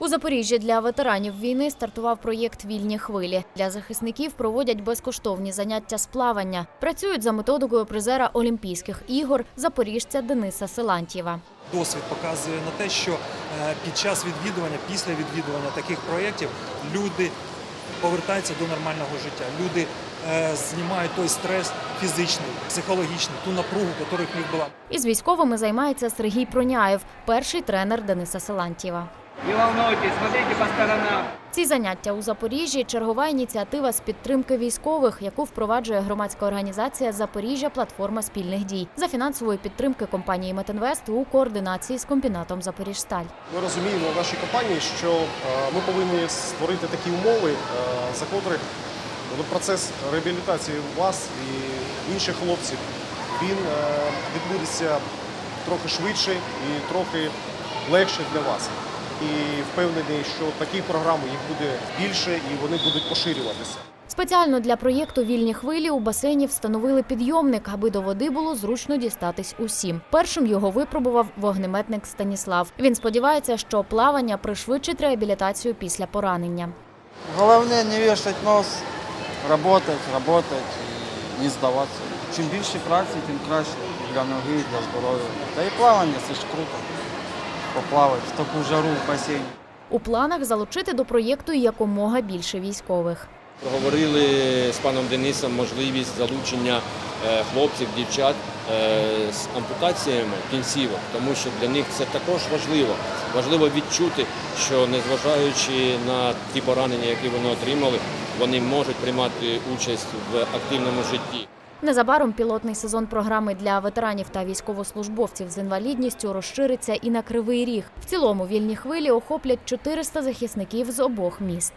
У Запоріжжі для ветеранів війни стартував проєкт Вільні хвилі. Для захисників проводять безкоштовні заняття з плавання. Працюють за методикою призера Олімпійських ігор запоріжця Дениса Силантьєва. Досвід показує на те, що е, під час відвідування, після відвідування таких проєктів люди повертаються до нормального життя. Люди е, знімають той стрес фізичний, психологічний, ту напругу, яка в них була. Із військовими займається Сергій Проняєв, перший тренер Дениса Силантьєва. Не волнуйтесь, смотрите по сторонам. Ці заняття у Запоріжжі чергова ініціатива з підтримки військових, яку впроваджує громадська організація Запоріжжя Платформа спільних дій за фінансової підтримки компанії Метинвест у координації з комбінатом Запоріжсталь. Ми розуміємо в нашій компанії, що е, ми повинні створити такі умови, е, за котрих процес реабілітації вас і інших хлопців він е, відбудеться трохи швидше і трохи легше для вас. І впевнений, що такі програми їх буде більше і вони будуть поширюватися. Спеціально для проєкту Вільні хвилі у басейні встановили підйомник, аби до води було зручно дістатись усім. Першим його випробував вогнеметник Станіслав. Він сподівається, що плавання пришвидшить реабілітацію після поранення. Головне не вішати нос, працювати, працювати і не здаватися. Чим більше праці, тим краще для ноги, для здоров'я. Та і плавання це ж круто. Поплавати в таку жару в басейні. У планах залучити до проєкту якомога більше військових. Проговорили з паном Денисом можливість залучення е, хлопців, дівчат е, з ампутаціями кінцівок, тому що для них це також важливо. Важливо відчути, що незважаючи на ті поранення, які вони отримали, вони можуть приймати участь в активному житті. Незабаром пілотний сезон програми для ветеранів та військовослужбовців з інвалідністю розшириться і на кривий ріг. В цілому вільні хвилі охоплять 400 захисників з обох міст.